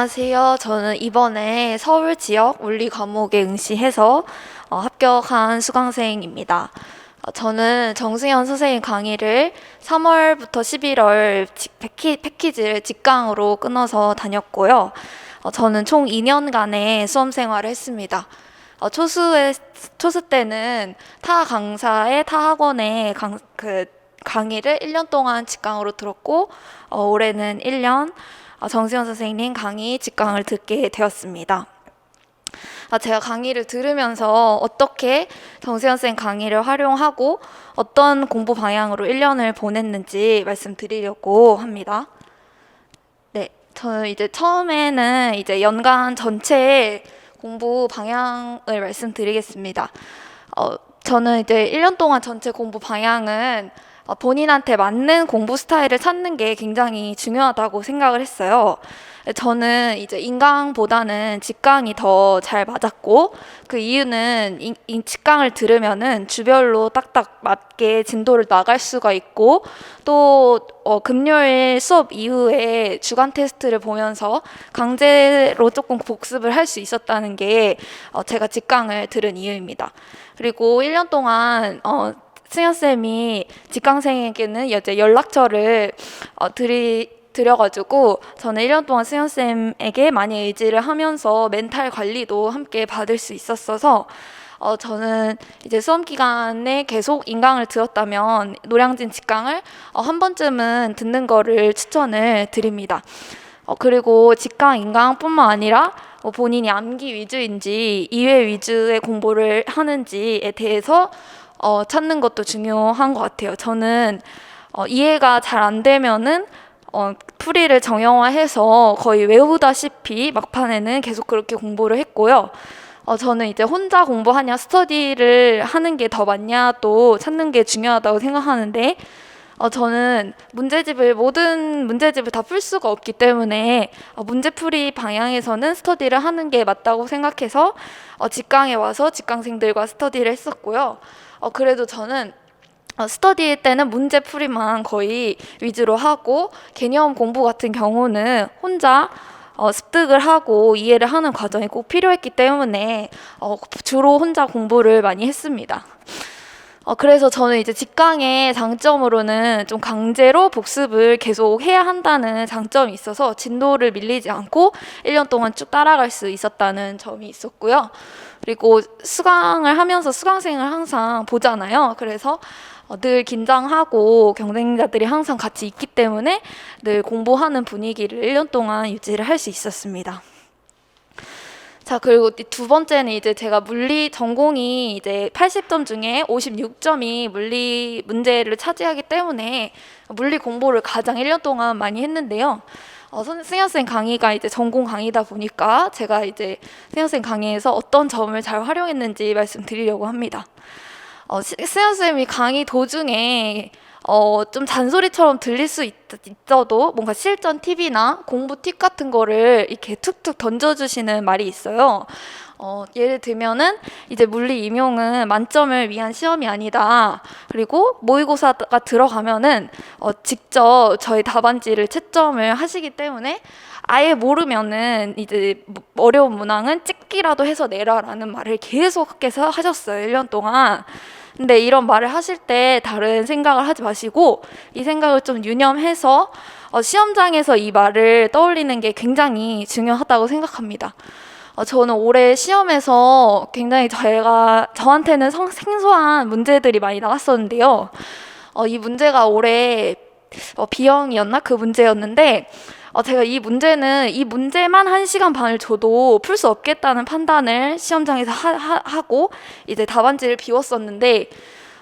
안녕하세요. 저는 이번에 서울 지역 물리 과목에 응시해서 어, 합격한 수강생입니다. 어, 저는 정승현 선생님 강의를 3월부터 11월 지- 패키, 패키지를 직강으로 끊어서 다녔고요. 어, 저는 총 2년간의 수험 생활을 했습니다. 어, 초수에, 초수 때는 타 강사의 타 학원의 강, 그 강의를 1년 동안 직강으로 들었고, 어, 올해는 1년 어, 정수현 선생님 강의 직강을 듣게 되었습니다. 아, 제가 강의를 들으면서 어떻게 정수현 쌤 강의를 활용하고 어떤 공부 방향으로 1년을 보냈는지 말씀드리려고 합니다. 네, 저는 이제 처음에는 이제 연간 전체 공부 방향을 말씀드리겠습니다. 어, 저는 이제 1년 동안 전체 공부 방향은 어, 본인한테 맞는 공부 스타일을 찾는 게 굉장히 중요하다고 생각을 했어요. 저는 이제 인강보다는 직강이 더 잘 맞았고 그 이유는 인, 인- 직강을 들으면은 주별로 딱딱 맞게 진도를 나갈 수가 있고 또 어, 금요일 수업 이후에 주간 테스트를 보면서 강제로 조금 복습을 할 수 있었다는 게 어, 제가 직강을 들은 이유입니다. 그리고 1년 동안 어, 승현 쌤이 직강생에게는 이제 연락처를 어, 드리 드려가지고 저는 1년 동안 승현 쌤에게 많이 의지를 하면서 멘탈 관리도 함께 받을 수 있었어서 어, 저는 이제 수험 기간에 계속 인강을 들었다면 노량진 직강을 어, 한 번쯤은 듣는 거를 추천을 드립니다. 어, 그리고 직강 인강뿐만 아니라 어, 본인이 암기 위주인지 이외 위주의 공부를 하는지에 대해서 어, 찾는 것도 중요한 것 같아요. 저는 어, 이해가 잘 안 되면은 어, 풀이를 정형화해서 거의 외우다시피 막판에는 계속 그렇게 공부를 했고요. 어, 저는 이제 혼자 공부하냐 스터디를 하는 게 더 맞냐 또 찾는 게 중요하다고 생각하는데 어, 저는 문제집을 모든 문제집을 다 풀 수가 없기 때문에 어, 문제풀이 방향에서는 스터디를 하는 게 맞다고 생각해서 어, 직강에 와서 직강생들과 스터디를 했었고요. 어, 그래도 저는 어, 스터디 때는 문제 풀이만 거의 위주로 하고 개념 공부 같은 경우는 혼자 어, 습득을 하고 이해를 하는 과정이 꼭 필요했기 때문에 어, 주로 혼자 공부를 많이 했습니다. 어, 그래서 저는 이제 직강의 장점으로는 좀 강제로 복습을 계속 해야 한다는 장점이 있어서 진도를 밀리지 않고 1년 동안 쭉 따라갈 수 있었다는 점이 있었고요. 그리고 수강을 하면서 수강생을 항상 보잖아요. 그래서 어, 늘 긴장하고 경쟁자들이 항상 같이 있기 때문에 늘 공부하는 분위기를 1년 동안 유지를 할 수 있었습니다. 자, 그리고 이두 번째는 이제 제가 물리 전공이 이제 80점 중에 56점이 물리 문제를 차지하기 때문에 물리 공부를 가장 1년 동안 많이 했는데요. 어, 선- 승현 쌤 강의가 이제 전공 강의다 보니까 제가 이제 승현 쌤 강의에서 어떤 점을 잘 활용했는지 말씀드리려고 합니다. 어, 시- 승현 쌤이 강의 도중에 어, 좀 잔소리처럼 들릴 수 있, 있어도 뭔가 실전 팁이나 공부 팁 같은 거를 이렇게 툭툭 던져주시는 말이 있어요. 어, 예를 들면은 이제 물리 임용은 만점을 위한 시험이 아니다. 그리고 모의고사가 들어가면은 어, 직접 저희 답안지를 채점을 하시기 때문에 아예 모르면은 이제 뭐 어려운 문항은 찍기라도 해서 내라라는 말을 계속해서 하셨어요. 1년 동안. 근데 이런 말을 하실 때 다른 생각을 하지 마시고 이 생각을 좀 유념해서 어, 시험장에서 이 말을 떠올리는 게 굉장히 중요하다고 생각합니다. 어, 저는 올해 시험에서 굉장히 제가 저한테는 성, 생소한 문제들이 많이 나왔었는데요. 어, 이 문제가 올해 어, B형이었나 그 문제였는데 어, 제가 이 문제는 이 문제만 한 시간 반을 줘도 풀 수 없겠다는 판단을 시험장에서 하, 고 이제 답안지를 비웠었는데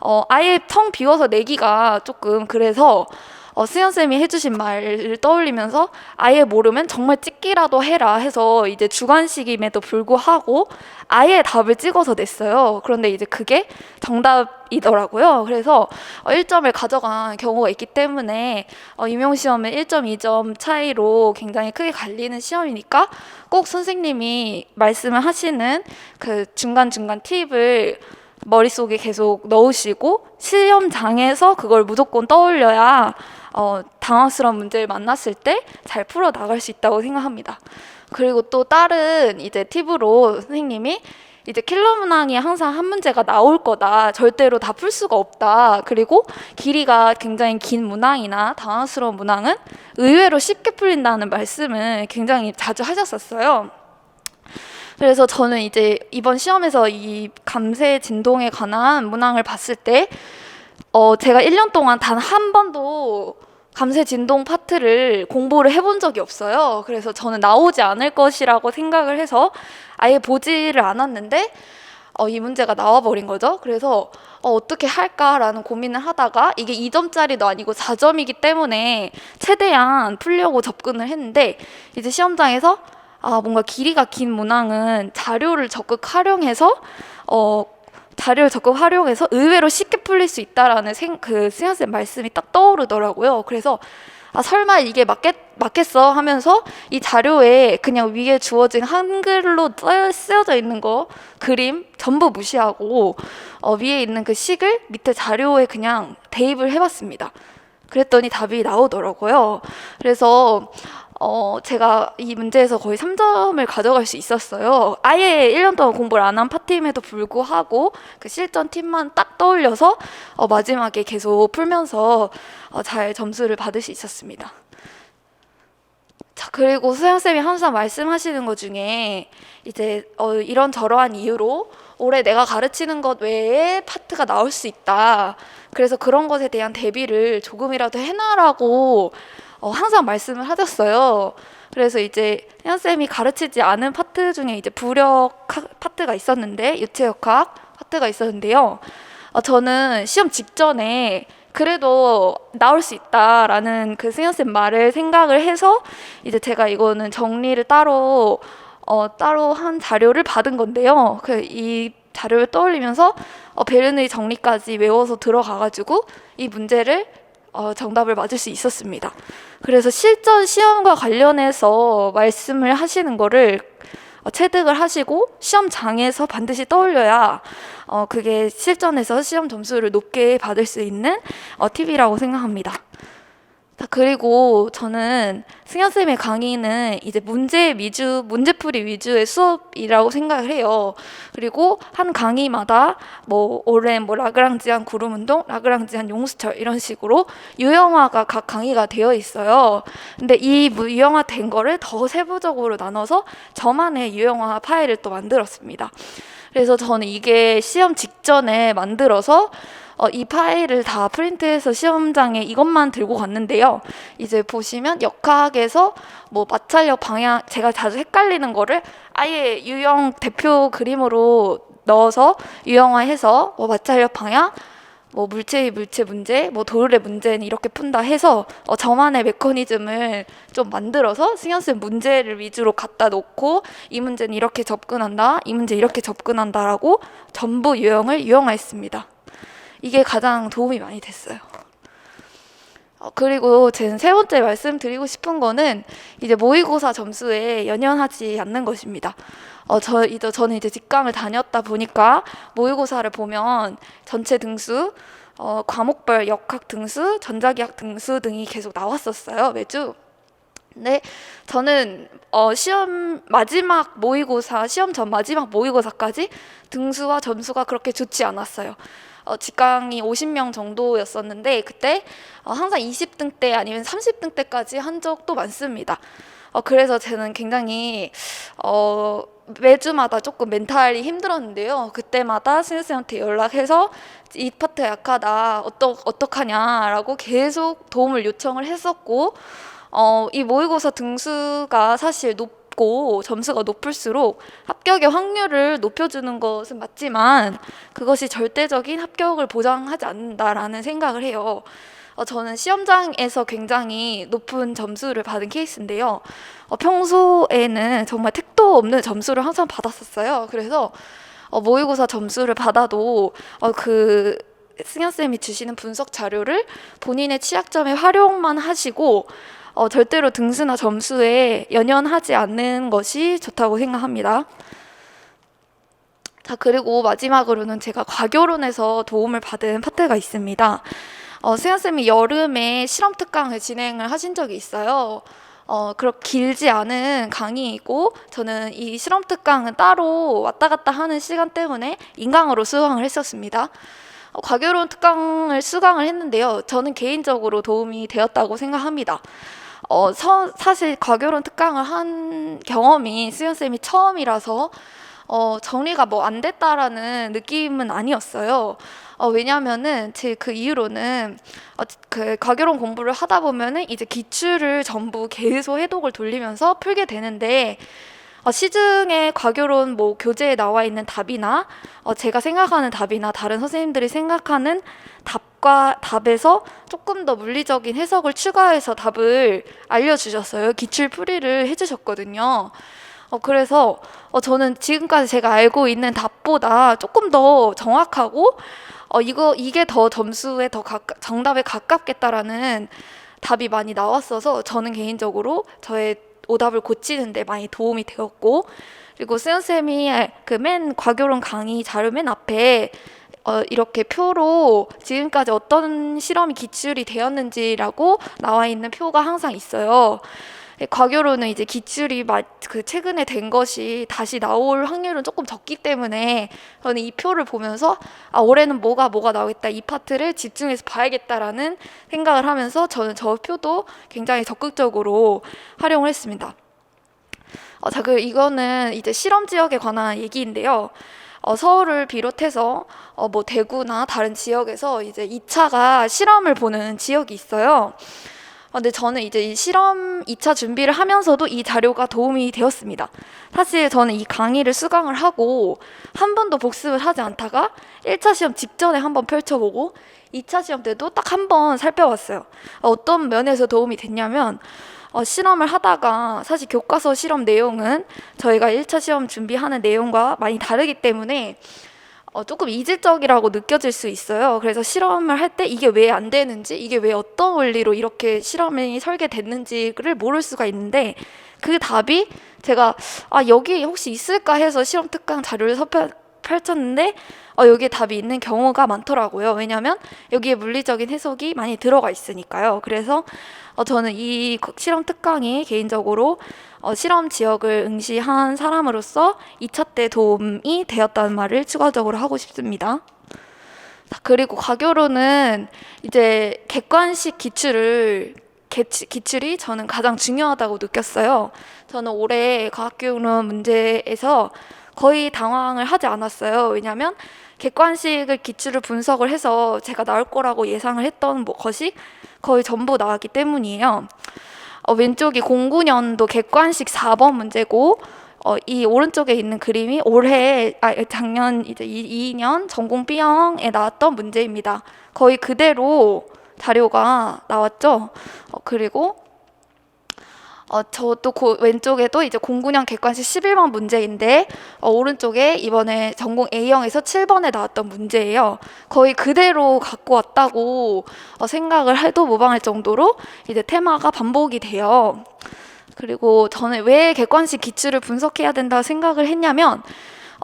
어, 아예 텅 비워서 내기가 조금 그래서 어, 수연쌤이 해주신 말을 떠올리면서 아예 모르면 정말 찍기라도 해라 해서 이제 주관식임에도 불구하고 아예 답을 찍어서 냈어요. 그런데 이제 그게 정답이더라고요. 그래서 어, 1점을 가져간 경우가 있기 때문에 어, 임용 시험은 1.2점 차이로 굉장히 크게 갈리는 시험이니까 꼭 선생님이 말씀을 하시는 그 중간 중간 팁을 머릿속에 계속 넣으시고 시험장에서 그걸 무조건 떠올려야 어, 당황스러운 문제를 만났을 때 잘 풀어 나갈 수 있다고 생각합니다. 그리고 또 다른 이제 팁으로 선생님이 이제 킬러 문항이 항상 한 문제가 나올 거다. 절대로 다 풀 수가 없다. 그리고 길이가 굉장히 긴 문항이나 당황스러운 문항은 의외로 쉽게 풀린다는 말씀을 굉장히 자주 하셨었어요. 그래서 저는 이제 이번 시험에서 이 감세 진동에 관한 문항을 봤을 때, 어, 제가 1년 동안 단 한 번도 감세 진동 파트를 공부를 해본 적이 없어요. 그래서 저는 나오지 않을 것이라고 생각을 해서 아예 보지를 않았는데, 어, 이 문제가 나와버린 거죠. 그래서 어, 어떻게 할까라는 고민을 하다가 이게 2점짜리도 아니고 4점이기 때문에 최대한 풀려고 접근을 했는데 이제 시험장에서 아, 뭔가 길이가 긴 문항은 자료를 적극 활용해서 어, 자료를 적극 활용해서 의외로 쉽게 풀릴 수 있다라는 생, 그 승현쌤 말씀이 딱 떠오르더라고요. 그래서 아, 설마 이게 맞겠, 맞겠어 하면서 이 자료에 그냥 위에 주어진 한글로 써- 쓰여져 있는 거, 그림 전부 무시하고 어, 위에 있는 그 식을 밑에 자료에 그냥 대입을 해봤습니다. 그랬더니 답이 나오더라고요. 그래서 어, 제가 이 문제에서 거의 3점을 가져갈 수 있었어요. 아예 1년 동안 공부를 안 한 파트임에도 불구하고 그 실전 팁만 딱 떠올려서 어, 마지막에 계속 풀면서 어, 잘 점수를 받을 수 있었습니다. 자, 그리고 수영쌤이 항상 말씀하시는 것 중에 이제 어, 이런 저러한 이유로 올해 내가 가르치는 것 외에 파트가 나올 수 있다. 그래서 그런 것에 대한 대비를 조금이라도 해놔라고 어, 항상 말씀을 하셨어요. 그래서 이제 혜연 쌤이 가르치지 않은 파트 중에 이제 부력 학- 파트가 있었는데 유체역학 파트가 있었는데요. 어, 저는 시험 직전에 그래도 나올 수 있다라는 그 승현 쌤 말을 생각을 해서 이제 제가 이거는 정리를 따로 어, 따로 한 자료를 받은 건데요. 그 이 자료를 떠올리면서 어, 베르누이 정리까지 외워서 들어가가지고 이 문제를 어, 정답을 맞을 수 있었습니다. 그래서 실전 시험과 관련해서 말씀을 하시는 거를 어, 체득을 하시고 시험장에서 반드시 떠올려야 어, 그게 실전에서 시험 점수를 높게 받을 수 있는 어, 팁이라고 생각합니다. 자, 그리고 저는 승현 쌤의 강의는 이제 문제 위주, 문제풀이 위주의 수업이라고 생각을 해요. 그리고 한 강의마다 뭐 올해 뭐 라그랑지안 구름 운동, 라그랑지안 용수철 이런 식으로 유형화가 각 강의가 되어 있어요. 근데 이 무- 유형화 된 거를 더 세부적으로 나눠서 저만의 유형화 파일을 또 만들었습니다. 그래서 저는 이게 시험 직전에 만들어서 어, 이 파일을 다 프린트해서 시험장에 이것만 들고 갔는데요. 이제 보시면 역학에서 뭐 마찰력 방향 제가 자주 헷갈리는 거를 아예 유형 대표 그림으로 넣어서 유형화해서 뭐 마찰력 방향 뭐 물체의 물체 문제, 뭐 도르의 문제는 이렇게 푼다 해서 어, 저만의 메커니즘을 좀 만들어서 승현 쌤 문제를 위주로 갖다 놓고 이 문제는 이렇게 접근한다, 이 문제 이렇게 접근한다라고 전부 유형을 유형화했습니다. 이게 가장 도움이 많이 됐어요. 어, 그리고 제 세 번째 말씀드리고 싶은 거는 이제 모의고사 점수에 연연하지 않는 것입니다. 어, 저, 이제 저는 이제 직강을 다녔다 보니까 모의고사를 보면 전체 등수, 어, 과목별 역학 등수, 전자기학 등수 등이 계속 나왔었어요, 매주. 네, 저는 어, 시험 마지막 모의고사, 시험 전 마지막 모의고사까지 등수와 점수가 그렇게 좋지 않았어요. 어, 직강이 50명 정도였었는데 그때 어, 항상 20등 대 아니면 30등 대까지 한 적도 많습니다. 어, 그래서 저는 굉장히 어, 매주마다 조금 멘탈이 힘들었는데요. 그때마다 신입생한테 연락해서 이 파트 약하다, 어떡, 어떡하냐라고 계속 도움을 요청을 했었고, 어, 이 모의고사 등수가 사실 높 고 점수가 높을수록 합격의 확률을 높여주는 것은 맞지만 그것이 절대적인 합격을 보장하지 않는다라는 생각을 해요. 어, 저는 시험장에서 굉장히 높은 점수를 받은 케이스인데요. 어, 평소에는 정말 택도 없는 점수를 항상 받았었어요. 그래서 어, 모의고사 점수를 받아도 어, 그 승현쌤이 주시는 분석 자료를 본인의 취약점에 활용만 하시고 어, 절대로 등수나 점수에 연연하지 않는 것이 좋다고 생각합니다. 자, 그리고 마지막으로는 제가 과교론에서 도움을 받은 파트가 있습니다. 어, 승현쌤이 여름에 실험 특강을 진행을 하신 적이 있어요. 어, 그렇게 길지 않은 강의이고 저는 이 실험 특강은 따로 왔다 갔다 하는 시간 때문에 인강으로 수강을 했었습니다. 어, 과교론 특강을 수강을 했는데요. 저는 개인적으로 도움이 되었다고 생각합니다. 어, 서, 사실 과교론 특강을 한 경험이 수연쌤이 처음이라서 어, 정리가 뭐 안 됐다라는 느낌은 아니었어요. 어, 왜냐면은 제 그 이후로는 어, 그 과교론 공부를 하다 보면은 이제 기출을 전부 계속 해독을 돌리면서 풀게 되는데 어, 시중에 과교론 뭐 교재에 나와 있는 답이나 어, 제가 생각하는 답이나 다른 선생님들이 생각하는 답과 답에서 조금 더 물리적인 해석을 추가해서 답을 알려주셨어요. 기출 풀이를 해주셨거든요. 어, 그래서 어, 저는 지금까지 제가 알고 있는 답보다 조금 더 정확하고 어, 이거 이게 더 점수에 더 가까, 정답에 가깝겠다라는 답이 많이 나왔어서 저는 개인적으로 저의 오답을 고치는데 많이 도움이 되었고 그리고 수연 쌤이 그 맨 과교론 강의 자료 맨 앞에 어, 이렇게 표로 지금까지 어떤 실험이 기출이 되었는지라고 나와 있는 표가 항상 있어요. 예, 과교로는 이제 기출이 마, 그 최근에 된 것이 다시 나올 확률은 조금 적기 때문에 저는 이 표를 보면서 아 올해는 뭐가 뭐가 나오겠다 이 파트를 집중해서 봐야겠다라는 생각을 하면서 저는 저 표도 굉장히 적극적으로 활용을 했습니다. 어, 자, 그 이거는 이제 실험 지역에 관한 얘기인데요. 어, 서울을 비롯해서 어, 뭐 대구나 다른 지역에서 이제 2차가 실험을 보는 지역이 있어요. 어, 근데 저는 이제 이 실험 2차 준비를 하면서도 이 자료가 도움이 되었습니다. 사실 저는 이 강의를 수강을 하고 한 번도 복습을 하지 않다가 1차 시험 직전에 한 번 펼쳐보고 2차 시험 때도 딱 한 번 살펴봤어요. 어, 어떤 면에서 도움이 됐냐면 어, 실험을 하다가 사실 교과서 실험 내용은 저희가 1차 시험 준비하는 내용과 많이 다르기 때문에 어, 조금 이질적이라고 느껴질 수 있어요. 그래서 실험을 할 때 이게 왜 안 되는지, 이게 왜 어떤 원리로 이렇게 실험이 설계됐는지를 모를 수가 있는데 그 답이 제가 아 여기 혹시 있을까 해서 실험 특강 자료를 섭 펼쳤는데 어, 여기에 답이 있는 경우가 많더라고요. 왜냐하면 여기에 물리적인 해석이 많이 들어가 있으니까요. 그래서 어, 저는 이 실험 특강이 개인적으로 어, 실험 지역을 응시한 사람으로서 2차 때 도움이 되었다는 말을 추가적으로 하고 싶습니다. 자, 그리고 과교로는 이제 객관식 기출을 기출이 저는 가장 중요하다고 느꼈어요. 저는 올해 과학교론 문제에서 거의 당황을 하지 않았어요. 왜냐하면 객관식을 기출을 분석을 해서 제가 나올 거라고 예상을 했던 뭐 것이 거의 전부 나왔기 때문이에요. 어, 왼쪽이 09년도 객관식 4번 문제고 어, 이 오른쪽에 있는 그림이 올해 아 작년 이제 2, 2년 전공 B형에 나왔던 문제입니다. 거의 그대로 자료가 나왔죠. 어, 그리고 어, 저도 그 왼쪽에도 이제 09년 객관식 11번 문제인데 어, 오른쪽에 이번에 전공 A형에서 7번에 나왔던 문제예요. 거의 그대로 갖고 왔다고 어, 생각을 해도 무방할 정도로 이제 테마가 반복이 돼요. 그리고 저는 왜 객관식 기출을 분석해야 된다 생각을 했냐면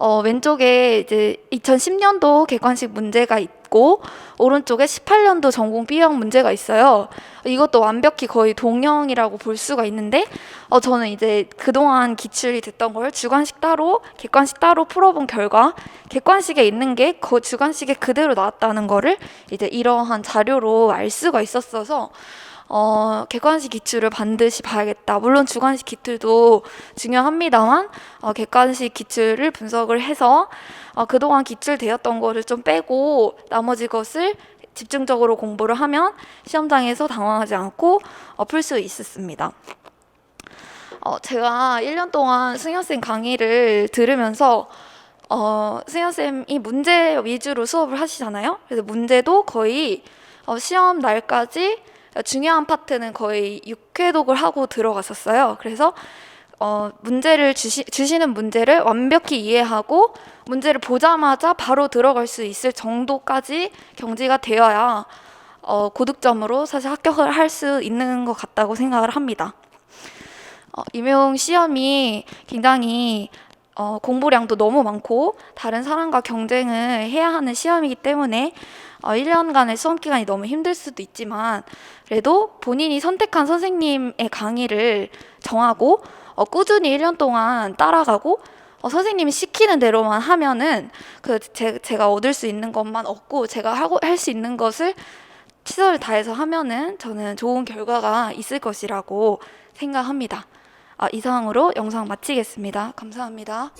어, 왼쪽에 이제 2010년도 객관식 문제가 있고 오른쪽에 18년도 전공 B형 문제가 있어요. 이것도 완벽히 거의 동형이라고 볼 수가 있는데 어, 저는 이제 그동안 기출이 됐던 걸 주관식 따로 객관식 따로 풀어본 결과 객관식에 있는 게 그 주관식에 그대로 나왔다는 거를 이제 이러한 자료로 알 수가 있었어서 어, 객관식 기출을 반드시 봐야겠다. 물론 주관식 기출도 중요합니다만, 어, 객관식 기출을 분석을 해서 어, 그동안 기출되었던 거를 좀 빼고 나머지 것을 집중적으로 공부를 하면 시험장에서 당황하지 않고 어, 풀 수 있었습니다. 어, 제가 1년 동안 승현쌤 강의를 들으면서 어, 승현쌤이 문제 위주로 수업을 하시잖아요. 그래서 문제도 거의 어, 시험 날까지 중요한 파트는 거의 6회독을 하고 들어갔었어요. 그래서 어, 문제를 주시, 주시는 문제를 완벽히 이해하고 문제를 보자마자 바로 들어갈 수 있을 정도까지 경지가 되어야 어, 고득점으로 사실 합격을 할 수 있는 것 같다고 생각을 합니다. 어, 임용 시험이 굉장히 어, 공부량도 너무 많고 다른 사람과 경쟁을 해야 하는 시험이기 때문에 어, 1년간의 수험 기간이 너무 힘들 수도 있지만 그래도 본인이 선택한 선생님의 강의를 정하고 어, 꾸준히 1년 동안 따라가고 어, 선생님이 시키는 대로만 하면은 그 제, 제가 얻을 수 있는 것만 얻고 제가 하고 할 수 있는 것을 최선을 다해서 하면은 저는 좋은 결과가 있을 것이라고 생각합니다. 아, 이상으로 영상 마치겠습니다. 감사합니다.